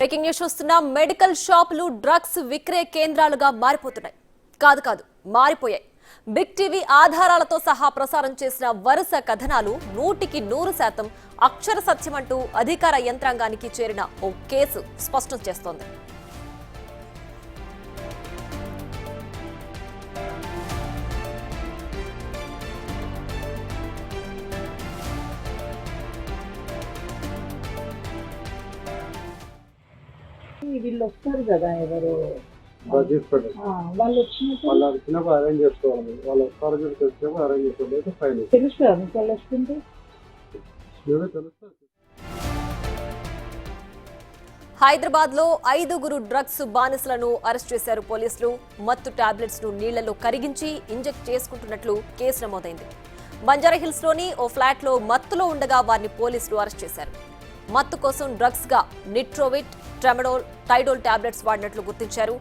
Breaking news చూస్తున్న medical షాపులు drugs విక్రయ కేంద్రాలుగా మారిపోతున్నాయి. కాదు కాదు మారిపోయాయి. బిగ్ టీవీ ఆధారాలతో సహా ప్రసారం చేసిన వరుస కథనాలు నూటికి నూరు శాతం అక్షర సత్యమంటూ అధికార యంత్రాంగానికి చేరిన ఓ కేసు స్పష్టం చేస్తోంది. వీళ్ళు వస్తారు కదా ఎవరు? తీసుకోండి వాళ్ళు వచ్చినప్పుడు వాళ్ళు వచ్చినప్పుడు అరేంజ్ చేసుకోవాలి. వాళ్ళు వస్తారు వచ్చినప్పుడు అరేంజ్ చేసుకోండి అయితే ఫైన్ మీకు వాళ్ళు వస్తుంటే? తెలుస్తుంది హైదరాబాద్లో ఐదుగురు డ్రగ్స్ బానిసలను అరెస్ట్ చేశారు పోలీసులు. మత్తు టాబ్లెట్స్ను నీళ్ళలో కరిగించి ఇంజెక్ట్ చేసుకుంటున్నట్లు కేసు నమోదైంది. బంజారాహిల్స్లోని ఓ ఫ్లాట్లో మత్తులో ఉండగా వారిని పోలీసులు అరెస్ట్ చేశారు. మత్తు కోసం డ్రగ్స్గా నిట్రోవిట్ ట్రెమడోల్ టైడోల్ టాబ్లెట్స్ వాడినట్లు గుర్తించారు.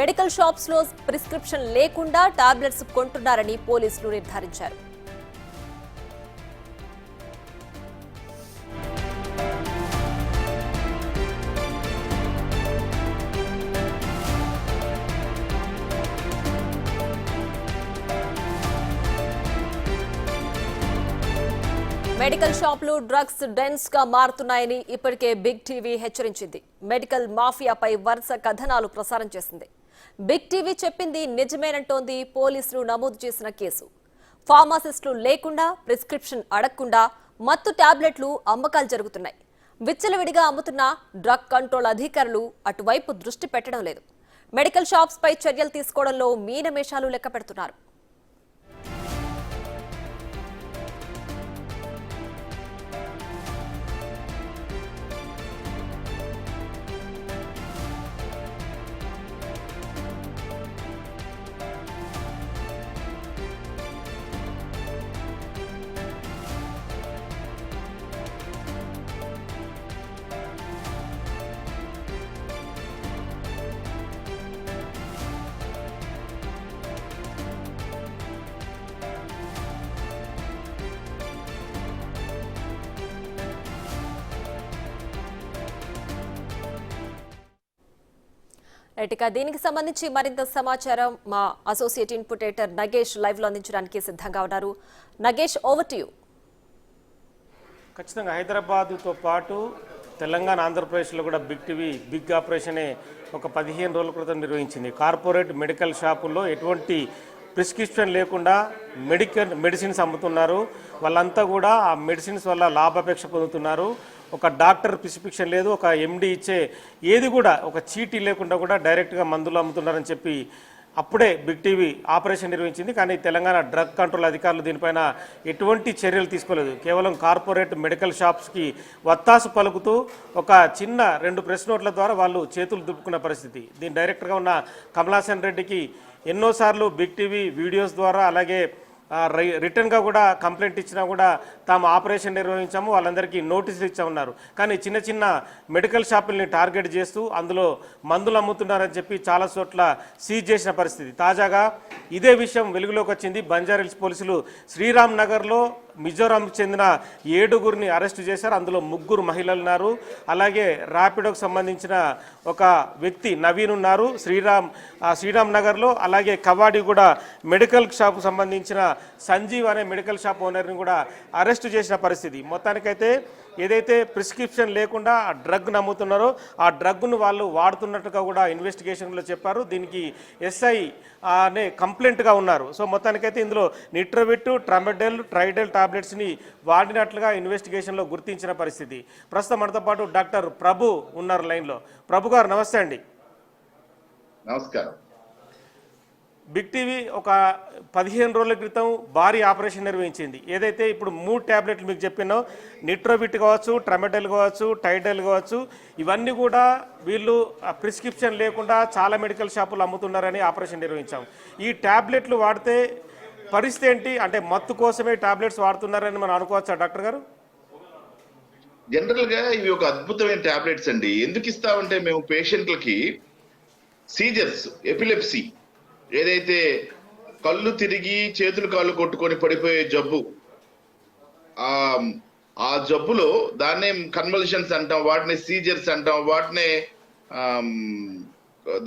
మెడికల్ షాప్స్లో ప్రిస్క్రిప్షన్ లేకుండా టాబ్లెట్స్ కొంటున్నారని పోలీసులు నిర్ధారించారు. మెడికల్ షాపులు డ్రగ్స్ డెన్స్గా మారుతున్నాయని ఇప్పటికే బిగ్ టీవీ హెచ్చరించింది. మెడికల్ మాఫియాపై వరుస కథనాలు ప్రసారం చేసింది. బిగ్ టీవీ చెప్పింది నిజమేనంటోంది పోలీసులు నమోదు చేసిన కేసు. ఫార్మాసిస్టులు లేకుండా ప్రిస్క్రిప్షన్ అడగకుండా మత్తు టాబ్లెట్లు అమ్మకాలు జరుగుతున్నాయి. విచ్చలవిడిగా అమ్ముతున్న డ్రగ్ కంట్రోల్ అధికారులు అటువైపు దృష్టి పెట్టడం లేదు. మెడికల్ షాప్స్ పై చర్యలు తీసుకోవడంలో మీనమేషాలు లెక్క పెడుతున్నారు రైట్ ఇక దీనికి సంబంధించి మరింత సమాచారం మా అసోసియేట్ ఇన్పుటేటర్ నగేష్ లైవ్లో అందించడానికి సిద్ధంగా ఉన్నారు. నగేష్ ఓవర్ టు యూ ఖచ్చితంగా హైదరాబాద్తో పాటు తెలంగాణ ఆంధ్రప్రదేశ్లో కూడా బిగ్ టీవీ బిగ్ ఆపరేషనే ఒక పదిహేను రోజుల క్రితం నిర్వహించింది. కార్పొరేట్ మెడికల్ షాపుల్లో ఎటువంటి ప్రిస్క్రిప్షన్ లేకుండా మెడికల్ మెడిసిన్స్ అమ్ముతున్నారు. వాళ్ళంతా కూడా ఆ మెడిసిన్స్ వల్ల లాభాపేక్ష పొందుతున్నారు. ఒక డాక్టర్ ప్రిస్క్రిప్షన్ లేదు ఒక ఎండి ఇచ్చే ఏది కూడా ఒక చీటీ లేకుండా కూడా డైరెక్ట్గా మందులు అమ్ముతున్నారని చెప్పి అప్పుడే బిగ్ టీవీ ఆపరేషన్ నిర్వహించింది. కానీ తెలంగాణ డ్రగ్ కంట్రోల్ అధికారులు దీనిపైన ఎటువంటి చర్యలు తీసుకోలేదు. కేవలం కార్పొరేట్ మెడికల్ షాప్స్కి వత్తాసు పలుకుతూ ఒక చిన్న రెండు ప్రెస్ నోట్ల ద్వారా వాళ్ళు చేతులు దుప్పుకున్న పరిస్థితి. దీని డైరెక్టర్గా ఉన్న కమలాసన్ రెడ్డికి ఎన్నోసార్లు బిగ్ టీవీ వీడియోస్ ద్వారా అలాగే రిటర్న్గా కూడా కంప్లైంట్ ఇచ్చినా కూడా తాము ఆపరేషన్ నిర్వహించాము వాళ్ళందరికీ నోటీసులు ఇచ్చామన్నారు కానీ చిన్న చిన్న మెడికల్ షాపుల్ని టార్గెట్ చేస్తూ అందులో మందులు అమ్ముతున్నారని చెప్పి చాలా చోట్ల సీజ్ చేసిన పరిస్థితి. తాజాగా ఇదే విషయం వెలుగులోకి వచ్చింది. బంజారిల్స్ పోలీసులు శ్రీరామ్ నగర్లో మిజోరాంకు చెందిన ఏడుగురిని అరెస్టు చేశారు. అందులో ముగ్గురు మహిళలు ఉన్నారు. అలాగే ర్యాపిడోకు సంబంధించిన ఒక వ్యక్తి నవీన్ ఉన్నారు. శ్రీరామ్ శ్రీరామ్ నగర్లో అలాగే కవాడి కూడా మెడికల్ షాప్కు సంబంధించిన సంజీవ్ అనే మెడికల్ షాప్ ఓనర్ని కూడా అరెస్టు చేసిన పరిస్థితి. మొత్తానికైతే ఏదైతే ప్రిస్క్రిప్షన్ లేకుండా ఆ డ్రగ్ నమ్ముతున్నారో ఆ డ్రగ్ను వాళ్ళు వాడుతున్నట్టుగా కూడా ఇన్వెస్టిగేషన్లో చెప్పారు. దీనికి ఎస్ఐ అనే కంప్లైంట్గా ఉన్నారు. సో మొత్తానికైతే ఇందులో నిట్రోవిట్ ట్రమెడెల్ ట్రైడెల్ టాబ్లెట్స్ని వాడినట్లుగా ఇన్వెస్టిగేషన్లో గుర్తించిన పరిస్థితి. ప్రస్తుతం మనతో పాటు డాక్టర్ ప్రభు ఉన్నారు లైన్లో. ప్రభు గారు నమస్తే అండి. నమస్కారం. బిగ్ టీవీ ఒక పదిహేను రోజుల క్రితం భారీ ఆపరేషన్ నిర్వహించింది. ఏదైతే ఇప్పుడు మూడు ట్యాబ్లెట్లు మీకు చెప్పినో నిట్రోబిట్ కావచ్చు ట్రమెటల్ కావచ్చు టైడల్ కావచ్చు ఇవన్నీ కూడా వీళ్ళు ప్రిస్క్రిప్షన్ లేకుండా చాలా మెడికల్ షాపులు అమ్ముతున్నారని ఆపరేషన్ నిర్వహించాం. ఈ ట్యాబ్లెట్లు వాడితే పరిస్థితి ఏంటి? అంటే మత్తు కోసమే టాబ్లెట్స్ వాడుతున్నారని మనం అనుకోవచ్చా డాక్టర్ గారు? జనరల్గా ఇవి ఒక అద్భుతమైన టాబ్లెట్స్ అండి. ఎందుకు ఇస్తామంటే మేము పేషెంట్లకి సీజర్స్ ఎపిలెప్సీ ఏదైతే కళ్ళు తిరిగి చేతులు కాళ్ళు కొట్టుకొని పడిపోయే జబ్బు ఆ ఆ జబ్బులో దాన్నే కన్వల్షన్స్ అంటాం వాటిని సీజర్స్ అంటాం వాటినే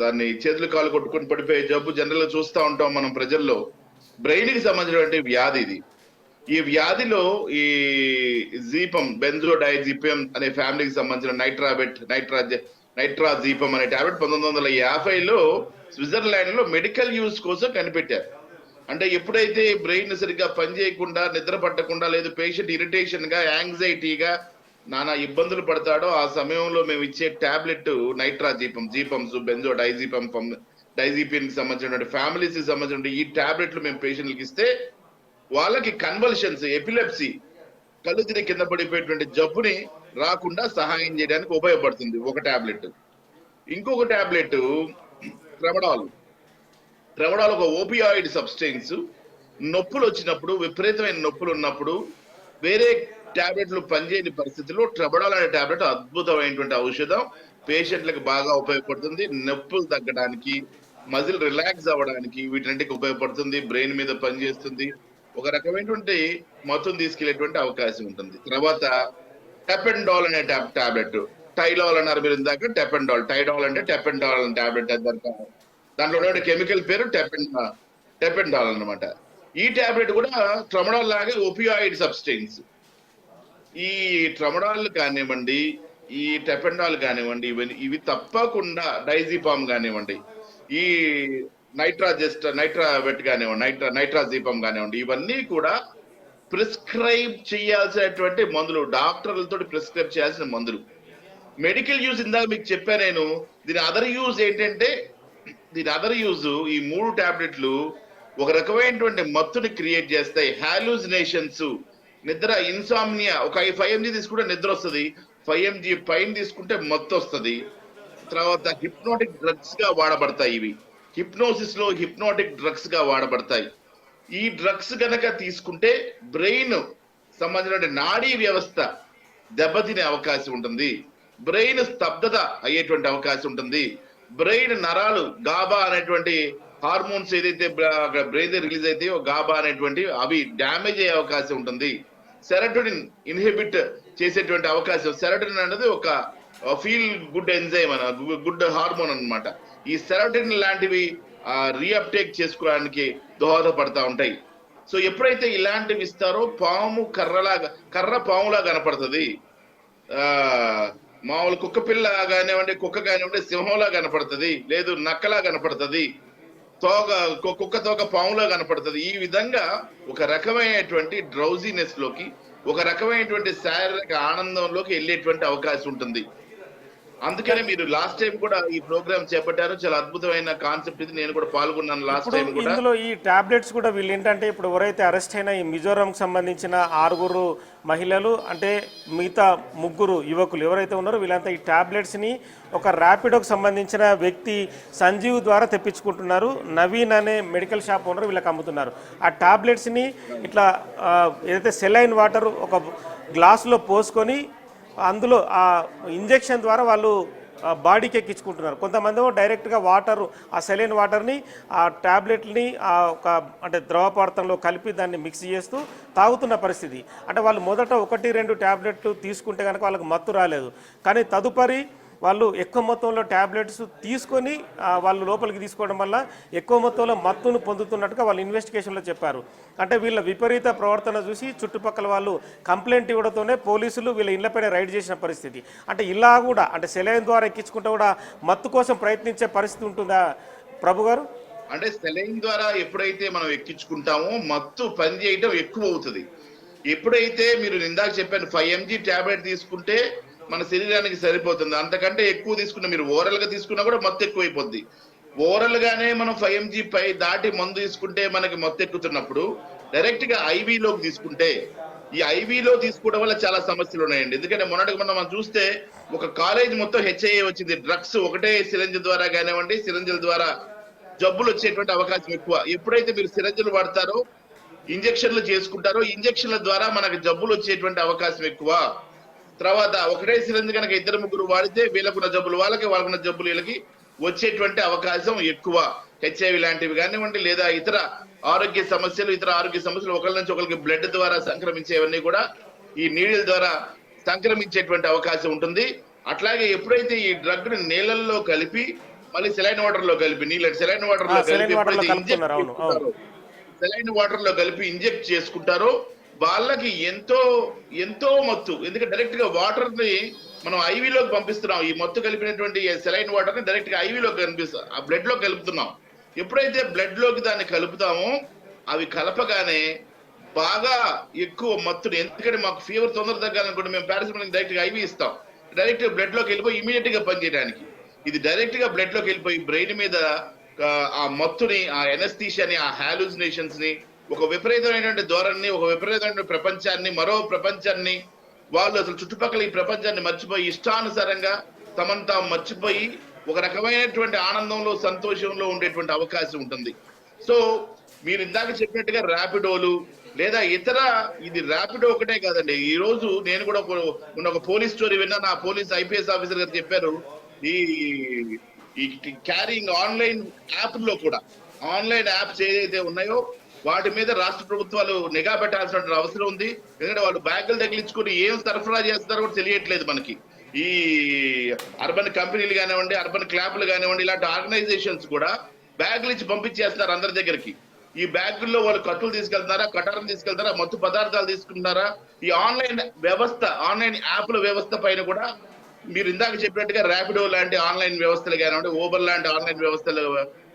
దాన్ని చేతులు కాళ్ళు కొట్టుకొని పడిపోయే జబ్బు జనరల్గా చూస్తూ ఉంటాం మనం ప్రజల్లో. బ్రెయిన్కి సంబంధించినటువంటి వ్యాధి ఇది. ఈ వ్యాధిలో ఈ జీపం బెంజోడైజీపం అనే ఫ్యామిలీకి సంబంధించిన నైట్రాబెట్ నైట్రా నైట్రా జీపం అనే టాబ్లెట్ పంతొమ్మిది వందల యాభైలో స్విట్జర్లాండ్లో మెడికల్ యూజ్ కోసం కనిపెట్టారు. అంటే ఎప్పుడైతే బ్రెయిన్ సరిగ్గా పనిచేయకుండా నిద్ర పట్టకుండా లేదు పేషెంట్ ఇరిటేషన్గా యాంగ్జైటీగా నానా ఇబ్బందులు పడతాడో ఆ సమయంలో మేము ఇచ్చే టాబ్లెట్ నైట్రా జీపం జీపమ్స్ బెంజో డైజీపం డైజీపిన్కి సంబంధించినటువంటి ఫ్యామిలీస్కి సంబంధించిన ఈ టాబ్లెట్లు మేము పేషెంట్లకి ఇస్తే వాళ్ళకి కన్వల్షన్స్ ఎపిలెప్సీ కళ్ళు తిరిగి కింద పడిపోయేటువంటి జబ్బుని రాకుండా సహాయం చేయడానికి ఉపయోగపడుతుంది ఒక టాబ్లెట్. ఇంకొక టాబ్లెట్ ట్రెవడాల్ ట్రెవడాల్ ఒక ఓపియాయిడ్ సబ్స్టెన్స్ నొప్పులు వచ్చినప్పుడు విపరీతమైన నొప్పులు ఉన్నప్పుడు వేరే టాబ్లెట్లు పనిచేయని పరిస్థితుల్లో ట్రెబడాల్ అనే టాబ్లెట్ అద్భుతమైనటువంటి ఔషధం. పేషెంట్లకు బాగా ఉపయోగపడుతుంది. నొప్పులు తగ్గడానికి మజిల్ రిలాక్స్ అవ్వడానికి వీటన్నిటికి ఉపయోగపడుతుంది. బ్రెయిన్ మీద పనిచేస్తుంది. ఒక రకమైనటువంటి మత్తును తీసుకెళ్ళేటువంటి అవకాశం ఉంటుంది. తర్వాత టెపెండాల్ అనే టాబ్లెట్. టైలాల్ అన్నారు మీరు ఇందాక టెపెండాల్ టైడాల్ అంటే టెపెండాల్ అనే టాబ్లెట్ దాంట్లో దాంట్లో ఉండే కెమికల్ పేరు టెపెన్ టెపెండాల్ అన్నమాట. ఈ టాబ్లెట్ కూడా ట్రమడాల్ లాగే ఓపియాయిడ్ సబ్స్టెన్స్ ఈ ట్రమడాల్ కానివ్వండి ఈ టెపెండాల్ కానివ్వండి ఇవన్నీ ఇవి తప్పకుండా డైజీపామ్ కానివ్వండి ఈ నైట్రాజెస్ట్ నైట్రావెట్ కానివ్వండి నైట్రా నైట్రాజీపం కానివ్వండి ఇవన్నీ కూడా ప్రిస్క్రైబ్ చేయాల్సినటువంటి మందులు. డాక్టర్లతో ప్రిస్క్రైబ్ చేయాల్సిన మందులు. మెడికల్ యూజ్ ఇందాక మీకు చెప్పాను నేను దీని అదర్ యూజ్ ఏంటంటే దీని అదర్ యూజ్ ఈ మూడు టాబ్లెట్లు ఒక రకమైనటువంటి మత్తుని క్రియేట్ చేస్తాయి. హాలూజినేషన్స్ నిద్ర ఇన్సామ్నియా ఒక ఫైవ్ ఎంజీ తీసుకుంటే నిద్ర వస్తుంది. ఫైవ్ ఎంజీ పైన తీసుకుంటే మత్తు వస్తుంది. తర్వాత హిప్నోటిక్ డ్రగ్స్గా వాడబడతాయి ఇవి. హిప్నోసిస్లో హిప్నోటిక్ డ్రగ్స్గా వాడబడతాయి. ఈ డ్రగ్స్ గనక తీసుకుంటే బ్రెయిన్ సంబంధించిన నాడీ వ్యవస్థ దెబ్బతినే అవకాశం ఉంటుంది. బ్రెయిన్ స్తబ్దత అయ్యేటువంటి అవకాశం ఉంటుంది. బ్రెయిన్ నరాలు గాబా అనేటువంటి హార్మోన్స్ ఏదైతే బ్రెయిన్ రిలీజ్ అయితే గాబా అనేటువంటి అవి డ్యామేజ్ అయ్యే అవకాశం ఉంటుంది. సెరటోనిన్ ఇన్హిబిట్ చేసేటువంటి అవకాశం సెరటోనిన్ అనేది ఒక ఫీల్ గుడ్ ఎంజైమ్ అన గుడ్ హార్మోన్ అనమాట ఈ సెరటోనిన్ లాంటివి రీఅప్టేక్ చేసుకోవడానికి దోహదపడతా ఉంటాయి. సో ఎప్పుడైతే ఇలాంటివి ఇస్తారో పాము కర్రలాగా కర్ర పాములా కనపడుతుంది. ఆ మామూలు కుక్క పిల్ల కానివ్వండి కుక్క కానివ్వండి సింహంలా కనపడుతుంది లేదు నక్కలా కనపడుతుంది తోక కుక్క తోక పాములా కనపడుతుంది. ఈ విధంగా ఒక రకమైనటువంటి డ్రౌజీనెస్లోకి ఒక రకమైనటువంటి శారీరక ఆనందంలోకి వెళ్ళేటువంటి అవకాశం ఉంటుంది. అందుకనే మీరు లాస్ట్ టైం కూడా ఈ ప్రోగ్రామ్ చేపట్టారు. చాలా అద్భుతమైన కాన్సెప్ట్ ఇది. నేను కూడా పాల్గొన్నాను లాస్ట్ టైం కూడా. ఇందులో ఈ టాబ్లెట్స్ కూడా వీళ్ళు ఏంటంటే ఇప్పుడు ఎవరైతే అరెస్ట్ అయిన ఈ మిజోరాంకి సంబంధించిన ఆరుగురు మహిళలు అంటే మిగతా ముగ్గురు యువకులు ఎవరైతే ఉన్నారో వీళ్ళంతా ఈ టాబ్లెట్స్ని ఒక ర్యాపిడోకి సంబంధించిన వ్యక్తి సంజీవ్ ద్వారా తెప్పించుకుంటున్నారు. నవీన్ అనే మెడికల్ షాప్ ఓనర్ వీళ్ళకి అమ్ముతున్నారు. ఆ టాబ్లెట్స్ని ఇట్లా ఏదైతే సెలైన్ వాటర్ ఒక గ్లాసులో పోసుకొని అందులో ఆ ఇంజెక్షన్ ద్వారా వాళ్ళు బాడీకి ఎక్కించుకుంటున్నారు. కొంతమంది డైరెక్ట్గా వాటర్ ఆ సెలైన్ వాటర్ని ఆ ట్యాబ్లెట్ని ఆ ఒక అంటే ద్రవ పదార్థంలో కలిపి దాన్ని మిక్స్ చేస్తూ తాగుతున్న పరిస్థితి. అంటే వాళ్ళు మొదట ఒకటి రెండు ట్యాబ్లెట్లు తీసుకుంటే కనుక వాళ్ళకి మత్తు రాలేదు. కానీ తదుపరి వాళ్ళు ఎక్కువ మొత్తంలో ట్యాబ్లెట్స్ తీసుకొని వాళ్ళు లోపలికి తీసుకోవడం వల్ల ఎక్కువ మొత్తంలో మత్తును పొందుతున్నట్టుగా వాళ్ళు ఇన్వెస్టిగేషన్లో చెప్పారు. అంటే వీళ్ళ విపరీత ప్రవర్తన చూసి చుట్టుపక్కల వాళ్ళు కంప్లైంట్ ఇవ్వడంతోనే పోలీసులు వీళ్ళ ఇళ్ళపైన రైడ్ చేసిన పరిస్థితి. అంటే ఇలా కూడా అంటే సెలైన్ ద్వారా ఎక్కించుకుంటే కూడా మత్తు కోసం ప్రయత్నించే పరిస్థితి ఉంటుందా? ప్రభు గారు? అంటే సెలైన్ ద్వారా ఎప్పుడైతే మనం ఎక్కించుకుంటామో మత్తు పని చేయటం ఎక్కువ అవుతుంది. ఎప్పుడైతే మీరు ఇందాక చెప్పాను ఫైవ్ ఎంజీ టాబ్లెట్ తీసుకుంటే మన శరీరానికి సరిపోతుంది. అంతకంటే ఎక్కువ తీసుకున్న మీరు ఓరల్గా తీసుకున్నా కూడా మొత్తం ఎక్కువైపోద్ది. ఓరల్ గానే మనం ఫైవ్ ఎంజీ పై దాటి మందు తీసుకుంటే మనకి మొత్తం ఎక్కుతున్నప్పుడు డైరెక్ట్గా ఐవీలోకి తీసుకుంటే ఈ ఐవీలో తీసుకోవడం వల్ల చాలా సమస్యలు ఉన్నాయండి. ఎందుకంటే మొన్నటికి మనం మనం చూస్తే ఒక కాలేజ్ మొత్తం హెచ్ఐఏ వచ్చింది. డ్రగ్స్ ఒకటే సిరంజ్ ద్వారా కానివ్వండి సిరంజిల ద్వారా జబ్బులు వచ్చేటువంటి అవకాశం ఎక్కువ. ఎప్పుడైతే మీరు సిరంజులు వాడతారో ఇంజక్షన్లు చేసుకుంటారో ఇంజక్షన్ల ద్వారా మనకి జబ్బులు వచ్చేటువంటి అవకాశం ఎక్కువ. తర్వాత ఒకటే సిరంజ్ కనుక ఇద్దరు ముగ్గురు వాడితే వీళ్ళకున్న జబ్బులు వాళ్ళకి వాళ్ళకున్న జబ్బులు వీళ్ళకి వచ్చేటువంటి అవకాశం ఎక్కువ. హెచ్ఐవి లాంటివి కానివ్వండి లేదా ఇతర ఆరోగ్య సమస్యలు ఇతర ఆరోగ్య సమస్యలు ఒకరి నుంచి ఒకరికి బ్లడ్ ద్వారా సంక్రమించేవన్నీ కూడా ఈ నీడిల్ ద్వారా సంక్రమించేటువంటి అవకాశం ఉంటుంది. అట్లాగే ఎప్పుడైతే ఈ డ్రగ్ని నీళ్ళల్లో కలిపి మళ్ళీ సెలైన్ వాటర్లో కలిపి నీళ్ళ సెలైన్ వాటర్లో కలిపి సెలైన్ వాటర్లో కలిపి ఇంజెక్ట్ చేసుకుంటారో వాళ్ళకి ఎంతో ఎంతో మత్తు. ఎందుకంటే డైరెక్ట్గా వాటర్ని మనం ఐవీలోకి పంపిస్తున్నాం. ఈ మత్తు కలిపినటువంటి సెలైన్ వాటర్ని డైరెక్ట్గా ఐవీలోకి కనిపిస్తాం ఆ బ్లడ్లో కలుపుతున్నాం. ఎప్పుడైతే బ్లడ్లోకి దాన్ని కలుపుతామో అవి కలపగానే బాగా ఎక్కువ మత్తుని ఎందుకంటే మాకు ఫీవర్ తొందర తగ్గాలనుకుంటే మేము పారాసిటమాల్ డైరెక్ట్గా ఐవీ ఇస్తాం. డైరెక్ట్గా బ్లడ్లోకి వెళ్ళిపోయి ఇమీడియట్గా పనిచేయడానికి. ఇది డైరెక్ట్గా బ్లడ్లోకి వెళ్ళిపోయి బ్రెయిన్ మీద ఆ, ఆ మత్తుని ఆ ఎనస్థీషియాని ఆ హాలూసినేషన్స్ని ఒక విపరీతమైనటువంటి ధోరణిని ఒక విపరీతమైన ప్రపంచాన్ని మరో ప్రపంచాన్ని వాళ్ళు అసలు చుట్టుపక్కల ఈ ప్రపంచాన్ని మర్చిపోయి ఇష్టానుసారంగా తమను తాము మర్చిపోయి ఒక రకమైనటువంటి ఆనందంలో సంతోషంలో ఉండేటువంటి అవకాశం ఉంటుంది సో మీరు ఇందాక చెప్పినట్టుగా ర్యాపిడోలు లేదా ఇతర ఇది ర్యాపిడో ఒకటే కాదండి ఈ రోజు నేను కూడా ఉన్న ఒక పోలీస్ స్టోరీ విన్నా నా పోలీస్ ఐపీఎస్ ఆఫీసర్ గారు చెప్పారు ఈ ఈ క్యారింగ్ ఆన్లైన్ యాప్లో కూడా ఆన్లైన్ యాప్స్ ఏదైతే ఉన్నాయో వాటి మీద రాష్ట్ర ప్రభుత్వాలు నిఘా పెట్టాల్సిన అవసరం ఉంది. ఎందుకంటే వాళ్ళు బ్యాగులు తగిలించుకుని ఏం సరఫరా చేస్తారో కూడా తెలియట్లేదు మనకి. ఈ అర్బన్ కంపెనీలు కానివ్వండి అర్బన్ క్లాబ్లు కానివ్వండి ఇలాంటి ఆర్గనైజేషన్స్ కూడా బ్యాగులు ఇచ్చి పంపించేస్తారు అందరి దగ్గరికి. ఈ బ్యాగుల్లో వాళ్ళు కట్టులు తీసుకెళ్తున్నారా కటారం తీసుకెళ్తారా మత్తు పదార్థాలు తీసుకుంటున్నారా? ఈ ఆన్లైన్ వ్యవస్థ ఆన్లైన్ యాప్ల వ్యవస్థ పైన కూడా మీరు ఇందాక చెప్పినట్టుగా ర్యాపిడో లాంటి ఆన్లైన్ వ్యవస్థలు కానివ్వండి ఓబర్ లాంటి ఆన్లైన్ వ్యవస్థలు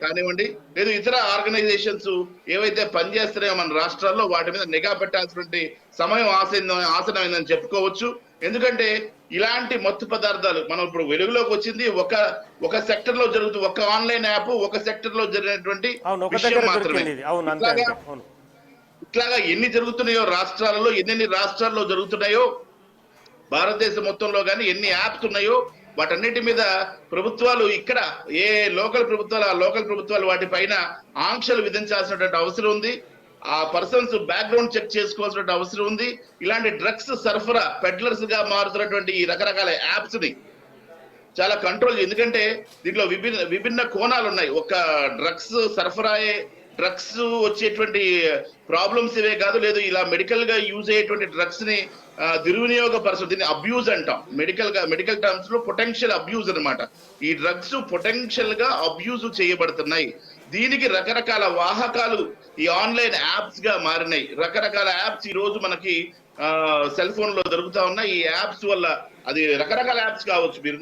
కానివ్వండి లేదు ఇతర ఆర్గనైజేషన్స్ ఏవైతే పనిచేస్తున్నాయో మన రాష్ట్రాల్లో వాటి మీద నిఘా పెట్టాల్సినటువంటి సమయం ఆసన ఆసనమైందని చెప్పుకోవచ్చు. ఎందుకంటే ఇలాంటి మత్తు పదార్థాలు మనం ఇప్పుడు వెలుగులోకి వచ్చింది ఒక ఒక సెక్టర్లో జరుగుతుంది ఒక ఆన్లైన్ యాప్ ఒక సెక్టర్లో జరిగినటువంటి విషయం మాత్రమే. ఇట్లాగా ఎన్ని జరుగుతున్నాయో రాష్ట్రాలలో ఎన్నెన్ని రాష్ట్రాల్లో జరుగుతున్నాయో భారతదేశం మొత్తంలో కానీ ఎన్ని యాప్స్ ఉన్నాయో వాటన్నిటి మీద ప్రభుత్వాలు ఇక్కడ ఏ లోకల్ ప్రభుత్వాలు ఆ లోకల్ ప్రభుత్వాలు వాటిపైన ఆంక్షలు విధించాల్సినటువంటి అవసరం ఉంది. ఆ పర్సన్స్ బ్యాక్గ్రౌండ్ చెక్ చేసుకోవాల్సిన అవసరం ఉంది. ఇలాంటి డ్రగ్స్ సరఫరా పెడ్లర్స్గా మారుతున్నటువంటి ఈ రకరకాల యాప్స్ని చాలా కంట్రోల్ ఎందుకంటే దీంట్లో విభిన్న విభిన్న కోణాలు ఉన్నాయి. ఒక డ్రగ్స్ సరఫరా డ్రగ్స్ వచ్చేటువంటి ప్రాబ్లమ్స్ ఇవే కాదు. లేదు ఇలా మెడికల్గా యూజ్ అయ్యేటువంటి డ్రగ్స్ని దుర్వినియోగపరచడం దీన్ని అబ్యూజ్ అంటాం. మెడికల్గా మెడికల్ టర్మ్స్లో పొటెన్షియల్ అబ్యూజ్ అన్నమాట. ఈ డ్రగ్స్ పొటెన్షియల్గా అబ్యూజ్ చేయబడుతున్నాయి. దీనికి రకరకాల వాహకాలు ఈ ఆన్లైన్ యాప్స్గా మారినాయి. రకరకాల యాప్స్ ఈ రోజు మనకి సెల్ ఫోన్లో దొరుకుతా ఉన్న ఈ యాప్స్ వల్ల అది రకరకాల యాప్స్ కావచ్చు. మీరు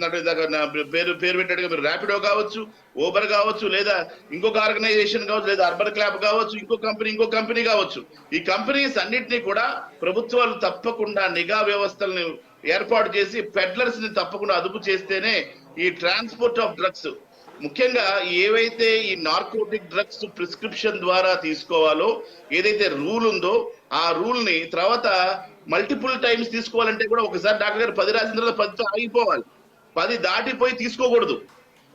పేరు పేరు పెట్టాడుగా మీరు ర్యాపిడో కావచ్చు ఓబర్ కావచ్చు లేదా ఇంకొక ఆర్గనైజేషన్ కావచ్చు లేదా అర్బన్ క్లాబ్ కావచ్చు ఇంకో కంపెనీ ఇంకో కంపెనీ కావచ్చు. ఈ కంపెనీస్ అన్నిటినీ కూడా ప్రభుత్వాలు తప్పకుండా నిఘా వ్యవస్థలను ఏర్పాటు చేసి పెడ్లర్స్ని తప్పకుండా అదుపు చేస్తేనే ఈ ట్రాన్స్పోర్ట్ ఆఫ్ డ్రగ్స్ ముఖ్యంగా ఏవైతే ఈ నార్కోటిక్ డ్రగ్స్ ప్రిస్క్రిప్షన్ ద్వారా తీసుకోవాలో ఏదైతే రూల్ ఉందో ఆ రూల్ని తర్వాత మల్టిపుల్ టైమ్స్ తీసుకోవాలంటే కూడా ఒకసారి డాక్టర్ గారు పది రాసిన తర్వాత పదితో ఆగిపోవాలి. పది దాటిపోయి తీసుకోకూడదు.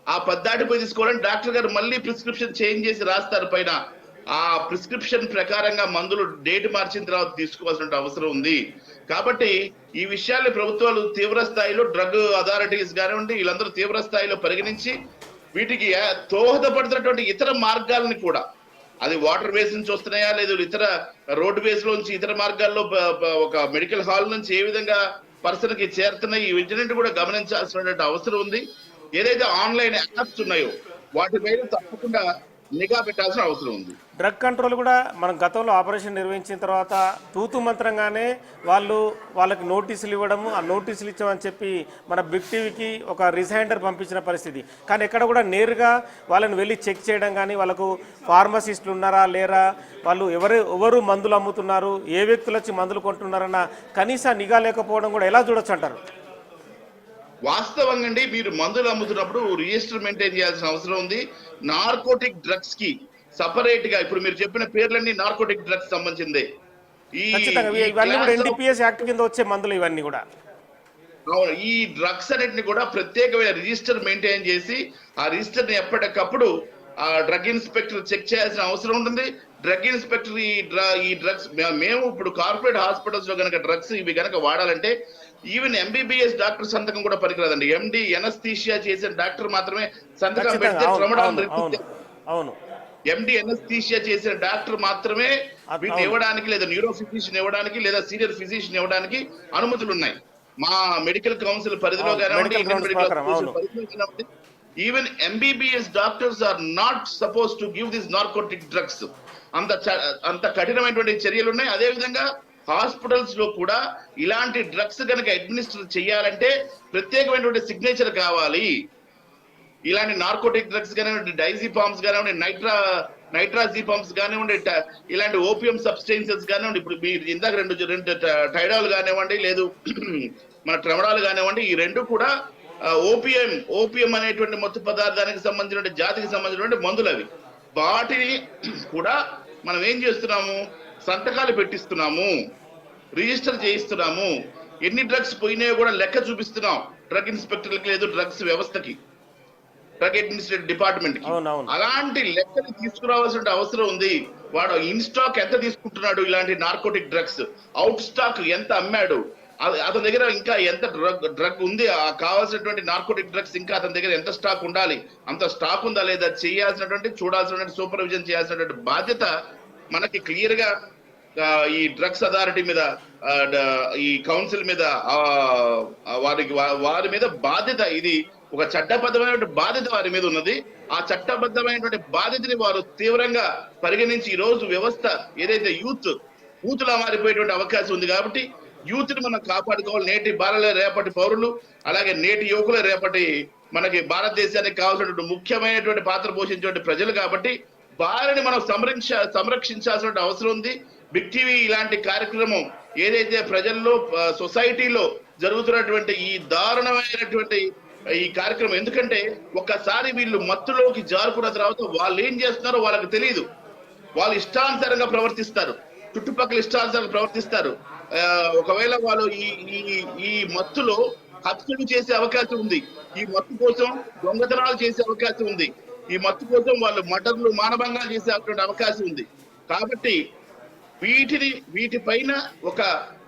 ఆ పది దాటిపోయి తీసుకోవాలని డాక్టర్ గారు మళ్ళీ ప్రిస్క్రిప్షన్ చేంజ్ చేసి రాస్తారు పైన. ఆ ప్రిస్క్రిప్షన్ ప్రకారంగా మందులు డేట్ మార్చిన తర్వాత తీసుకోవాల్సిన అవసరం ఉంది. కాబట్టి ఈ విషయాన్ని ప్రభుత్వాలు తీవ్ర స్థాయిలో డ్రగ్ అథారిటీస్ కానివ్వండి వీళ్ళందరూ తీవ్ర స్థాయిలో పరిగణించి వీటికి దోహదపడుతున్నటువంటి ఇతర మార్గాలని కూడా. అది వాటర్ వేస్ నుంచి వస్తున్నాయా? లేదు ఇతర రోడ్ వేస్ లోంచి ఇతర మార్గాల్లో ఒక మెడికల్ హాల్ నుంచి ఏ విధంగా పర్సన్కి చేరుతున్నాయి? ఈ వీటన్నిటి కూడా గమనించాల్సినటువంటి అవసరం ఉంది. ఏదైతే ఆన్లైన్ యాప్స్ ఉన్నాయో వాటి మీద తప్పకుండా నిఘా పెట్టాల్సిన అవసరం ఉంది. డ్రగ్ కంట్రోల్ కూడా మనం గతంలో ఆపరేషన్ నిర్వహించిన తర్వాత తూతు మంత్రంగానే వాళ్ళు వాళ్ళకి నోటీసులు ఇవ్వడము ఆ నోటీసులు ఇచ్చామని చెప్పి మన బిగ్ టీవీకి ఒక రిజైండర్ పంపించిన పరిస్థితి. కానీ ఎక్కడ కూడా నేరుగా వాళ్ళని వెళ్ళి చెక్ చేయడం కానీ వాళ్ళకు ఫార్మసిస్టులు ఉన్నారా లేరా వాళ్ళు ఎవరు ఎవరు మందులు అమ్ముతున్నారు ఏ వ్యక్తులు వచ్చి మందులు కొంటున్నారన్న కనీస నిఘా లేకపోవడం కూడా ఎలా చూడొచ్చు అంటారు? వాస్తవంగా అండి మీరు మందులు అమ్ముతున్నప్పుడు రిజిస్టర్ మెయింటైన్ చేయాల్సిన అవసరం ఉంది. నార్కోటిక్ డ్రగ్స్కి సపరేట్గా ఇప్పుడు మీరు చెప్పిన పేర్లన్నీ నార్కోటిక్ డ్రగ్స్ సంబంధించిందే. ఈ ఖచ్చితంగా ఈ ఇవన్నీ కూడా class of- ఎన్డీపీఎస్ యాక్ట్ కింద వచ్చే మందులు ఇవన్నీ కూడా. అవును ఈ డ్రగ్స్ అన్నిటిని కూడా ప్రత్యేకమైన రిజిస్టర్ మెయింటైన్ చేసి ఆ రిజిస్టర్ని ఎప్పటికప్పుడు ఆ డ్రగ్ ఇన్స్పెక్టర్ చెక్ చేయాల్సిన అవసరం ఉంటుంది డ్రగ్ ఇన్స్పెక్టర్ ఈ డ్ర- ఈ డ్రగ్స్ మేము ఇప్పుడు కార్పొరేట్ హాస్పిటల్స్లో కనుక డ్రగ్స్ ఇవి కనుక వాడాలంటే ఈవెన్ ఎంబీబీఎస్ డాక్టర్ సంతకం కూడా పనికిరాదండి ఎండి ఎనస్థీషియా చేసిన డాక్టర్ మాత్రమే సంతకం పెడితే అవును ఎండి ఎనస్థీషియా చేసిన డాక్టర్ మాత్రమే వీటిని. ఇవ్వడానికి లేదా న్యూరో ఫిజిషియన్ ఇవ్వడానికి లేదా సీనియర్ ఫిజిషియన్ ఇవ్వడానికి అనుమతులు ఉన్నాయి మా మెడికల్ కౌన్సిల్ పరిధిలో కానివ్వండి ఇండియన్ మెడికల్. పరిధిలో కానివ్వండి even MBBS doctors are not suppose to give this narcotic drugs అంత చ- అంత కఠినమైనటువంటి చర్యలు ఉన్నాయి. అదే విధంగా హాస్పిటల్స్లో కూడా ఇలాంటి డ్రగ్స్ కనుక అడ్మినిస్టర్ చేయాలంటే ప్రత్యేకమైనటువంటి సిగ్నేచర్ కావాలి. ఇలాంటి నార్కోటిక్ డ్రగ్స్ కానివ్వండి డైజీపామ్స్ కానివ్వండి నైట్రా నైట్రాజీపామ్స్ కానివ్వండి ఇలాంటి ఓపియం సబ్స్టెన్సెస్ కానివ్వండి ఇప్పుడు మీరు ఇందాక రెండు రెండు టైడాల్ కానివ్వండి లేదు మన ట్రమడాలు కానివ్వండి ఈ రెండు కూడా ఓపిఎం ఓపియం అనేటువంటి మత్తు పదార్థానికి సంబంధించిన జాతికి సంబంధించినటువంటి మందులు అవి. వాటిని కూడా మనం ఏం చేస్తున్నాము? సంతకాలు పెట్టిస్తున్నాము. రిజిస్టర్ చేయిస్తున్నాము. ఎన్ని డ్రగ్స్ పోయినాయో కూడా లెక్క చూపిస్తున్నాం. డ్రగ్ ఇన్స్పెక్టర్కి లేదు డ్రగ్స్ వ్యవస్థకి. డ్రగ్ అడ్మినిస్ట్రేటివ్ డిపార్ట్మెంట్కి. అలాంటి లెక్కలు తీసుకురావాల్సిన అవసరం ఉంది. వాడు ఇన్ స్టాక్ ఎంత తీసుకుంటున్నాడు ఇలాంటి నార్కోటిక్ డ్రగ్స్? అవుట్ స్టాక్ ఎంత అమ్మాడు? అతని దగ్గర ఇంకా ఎంత డ్రగ్ డ్రగ్ ఉంది? ఆ కావాల్సినటువంటి నార్కోటిక్ డ్రగ్స్ ఇంకా అతని దగ్గర ఎంత స్టాక్ ఉండాలి? అంత స్టాక్ ఉందా లేదా? చేయాల్సినటువంటి చూడాల్సినటువంటి సూపర్విజన్ చేయాల్సినటువంటి బాధ్యత మనకి క్లియర్గా ఈ డ్రగ్స్ అథారిటీ మీద ఈ కౌన్సిల్ మీద వారికి వారి మీద బాధ్యత. ఇది ఒక చట్టబద్ధమైనటువంటి బాధ్యత వారి మీద ఉన్నది. ఆ చట్టబద్ధమైనటువంటి బాధ్యతని వారు తీవ్రంగా పరిగణించి ఈ రోజు వ్యవస్థ ఏదైతే యూత్ యూత్ లా మారిపోయేటువంటి అవకాశం ఉంది కాబట్టి యూత్ని మనం కాపాడుకోవాలి. నేటి బాలలే రేపటి పౌరులు అలాగే నేటి యువకులే రేపటి మనకి భారతదేశానికి కావాల్సినటువంటి ముఖ్యమైనటువంటి పాత్ర పోషించేటువంటి ప్రజలు కాబట్టి వారిని మనం సంరక్ష సంరక్షించాల్సిన అవసరం ఉంది. బిగ్ టీవీ ఇలాంటి కార్యక్రమం ఏదైతే ప్రజల్లో సొసైటీలో జరుగుతున్నటువంటి ఈ దారుణమైనటువంటి ఈ కార్యక్రమం ఎందుకంటే ఒక్కసారి వీళ్ళు మత్తులోకి జారుకున్న తర్వాత వాళ్ళు ఏం చేస్తున్నారో వాళ్ళకి తెలియదు వాళ్ళు ఇష్టానుసారంగా ప్రవర్తిస్తారు. చుట్టుపక్కల ఇష్టానుసారంగా ప్రవర్తిస్తారు. ఒకవేళ వాళ్ళు ఈ ఈ ఈ మత్తులో హత్యలు చేసే అవకాశం ఉంది. ఈ మత్తు కోసం దొంగతనాలు చేసే అవకాశం ఉంది. ఈ మత్తు కోసం వాళ్ళు మటర్లు మానభంగాలు చేసేటువంటి అవకాశం ఉంది. కాబట్టి వీటిని వీటిపైన ఒక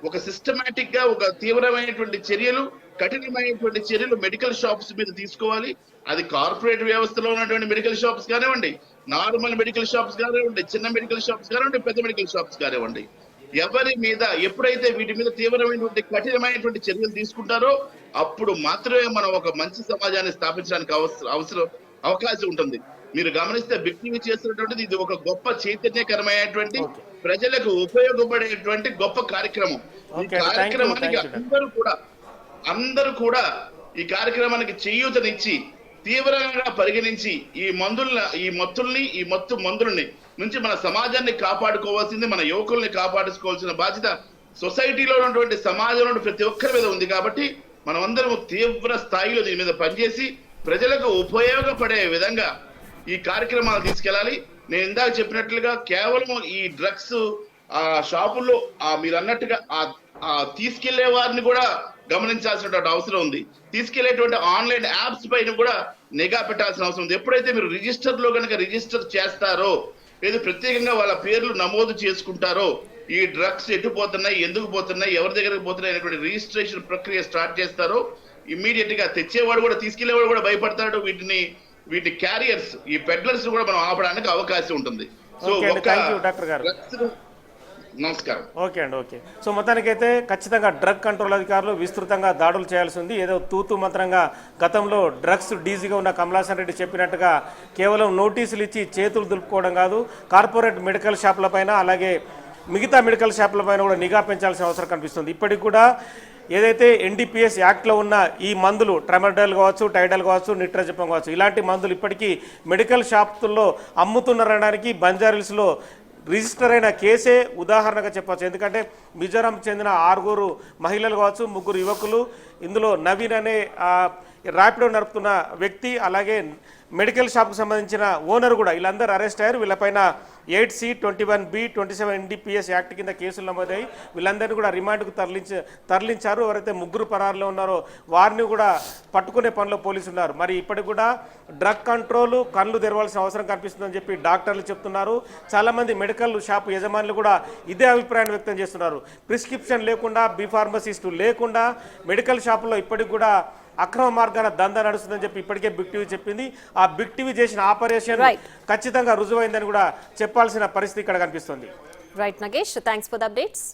ఒక సిస్టమేటిక్గా ఒక తీవ్రమైనటువంటి చర్యలు కఠినమైనటువంటి చర్యలు మెడికల్ షాప్స్ మీద తీసుకోవాలి. అది కార్పొరేట్ వ్యవస్థలో ఉన్నటువంటి మెడికల్ షాప్స్ కానివ్వండి నార్మల్ మెడికల్ షాప్స్ కానివ్వండి చిన్న మెడికల్ షాప్స్ కానివ్వండి పెద్ద మెడికల్ షాప్స్ కానివ్వండి. ఎవరి మీద ఎప్పుడైతే వీటి మీద తీవ్రమైనటువంటి కఠినమైనటువంటి చర్యలు తీసుకుంటారో అప్పుడు మాత్రమే మనం ఒక మంచి సమాజాన్ని స్థాపించడానికి అవసరం అవసరం అవకాశం ఉంటుంది. మీరు గమనిస్తే బిగ్ టీవీ చేస్తున్నటువంటిది ఇది ఒక గొప్ప చైతన్యకరమైనటువంటి ప్రజలకు ఉపయోగపడేటువంటి గొప్ప కార్యక్రమం. ఈ కార్యక్రమానికి. అందరూ కూడా అందరూ కూడా ఈ కార్యక్రమానికి చేయూతనిచ్చి తీవ్రంగా పరిగణించి ఈ మందుల ఈ మత్తుల్ని ఈ మత్తు మందుల్ని నుంచి మన సమాజాన్ని కాపాడుకోవాల్సింది మన యువకుల్ని కాపాడుకోవాల్సిన బాధ్యత సొసైటీలో ఉన్నటువంటి సమాజంలో ప్రతి ఒక్కరి మీద ఉంది కాబట్టి మనమందరం తీవ్ర స్థాయిలో దీని మీద పనిచేసి ప్రజలకు ఉపయోగపడే విధంగా ఈ కార్యక్రమాలు తీసుకెళ్ళాలి. నేను ఇందాక చెప్పినట్లుగా కేవలం ఈ డ్రగ్స్ ఆ షాపుల్లో ఆ మీరు అన్నట్టుగా ఆ ఆ తీసుకెళ్ళే వారిని కూడా గమనించాల్సినటువంటి అవసరం ఉంది. తీసుకెళ్ళేటువంటి ఆన్లైన్ యాప్స్ పైన కూడా నిఘా పెట్టాల్సిన అవసరం ఉంది. ఎప్పుడైతే మీరు రిజిస్టర్లో కనుక రిజిస్టర్ చేస్తారో లేదు ప్రత్యేకంగా వాళ్ళ పేర్లు నమోదు చేసుకుంటారో ఈ డ్రగ్స్ ఎటు పోతున్నాయి ఎందుకు పోతున్నాయి ఎవరి దగ్గరకు పోతున్నాయి అనేటువంటి రిజిస్ట్రేషన్ ప్రక్రియ స్టార్ట్ చేస్తారో ఇమ్మీడియట్గా తెచ్చేవాడు కూడా తీసుకెళ్ళేవాడు కూడా భయపడతాడు. వీటిని వీటి క్యారియర్స్ ఈ పెడ్లర్స్ కూడా మనం ఆపడానికి అవకాశం ఉంటుంది. సో ఒక డాక్టర్ గారు. నమస్కారం. ఓకే అండి ఓకే. సో మొత్తానికైతే ఖచ్చితంగా డ్రగ్ కంట్రోల్ అధికారులు విస్తృతంగా దాడులు చేయాల్సి ఉంది ఏదో తూతు మంత్రంగా గతంలో డ్రగ్స్ డీజీగా ఉన్న కమలాసన్ రెడ్డి చెప్పినట్టుగా కేవలం నోటీసులు ఇచ్చి చేతులు దులుపుకోవడం కాదు కార్పొరేట్ మెడికల్ షాపులపైన అలాగే మిగతా మెడికల్ షాపులపైన కూడా నిఘా పెంచాల్సిన అవసరం కనిపిస్తుంది. ఇప్పటికి కూడా ఏదైతే ఎన్డీపీఎస్ యాక్ట్లో ఉన్న ఈ మందులు ట్రమడల్ కావచ్చు టైడల్ కావచ్చు నిట్రజపం కావచ్చు ఇలాంటి మందులు ఇప్పటికీ మెడికల్ షాపుల్లో అమ్ముతున్నారనడానికి బంజారిల్స్లో రిజిస్టర్ అయిన కేసే ఉదాహరణగా చెప్పచ్చు ఎందుకంటే మిజోరాం చెందిన ఆరుగురు మహిళలు కావచ్చు ముగ్గురు యువకులు. ఇందులో నవీన్ అనే ర్యాపిడో నడుపుతున్న వ్యక్తి అలాగే మెడికల్ షాప్కు సంబంధించిన ఓనర్ కూడా వీళ్ళందరూ అరెస్ట్ అయ్యారు. వీళ్ళపైన eight C twenty one B twenty seven NDPS act కింద కేసులు నమోదయ్యి వీళ్ళందరినీ కూడా రిమాండ్కు తరలించ తరలించారు. ఎవరైతే ముగ్గురు పరారులో ఉన్నారో వారిని కూడా పట్టుకునే పనిలో పోలీసులు ఉన్నారు. మరి ఇప్పటికి కూడా డ్రగ్ కంట్రోల్ కళ్ళు తెరవాల్సిన అవసరం కనిపిస్తుందని చెప్పి డాక్టర్లు చెప్తున్నారు. చాలామంది మెడికల్ షాప్ యజమానులు కూడా ఇదే అభిప్రాయాన్ని వ్యక్తం చేస్తున్నారు. ప్రిస్క్రిప్షన్ లేకుండా బీ ఫార్మసిస్టు లేకుండా మెడికల్ షాపుల్లో ఇప్పటికి కూడా అక్రమ మార్గాన దందా నడుస్తుందని చెప్పి ఇప్పటికే బిగ్ టీవీ చెప్పింది. ఆ బిగ్ టీవీ చేసిన ఆపరేషన్. ఖచ్చితంగా రుజువైందని కూడా చెప్పాల్సిన పరిస్థితి ఇక్కడ కనిపిస్తుంది. Right Nagesh thanks for the updates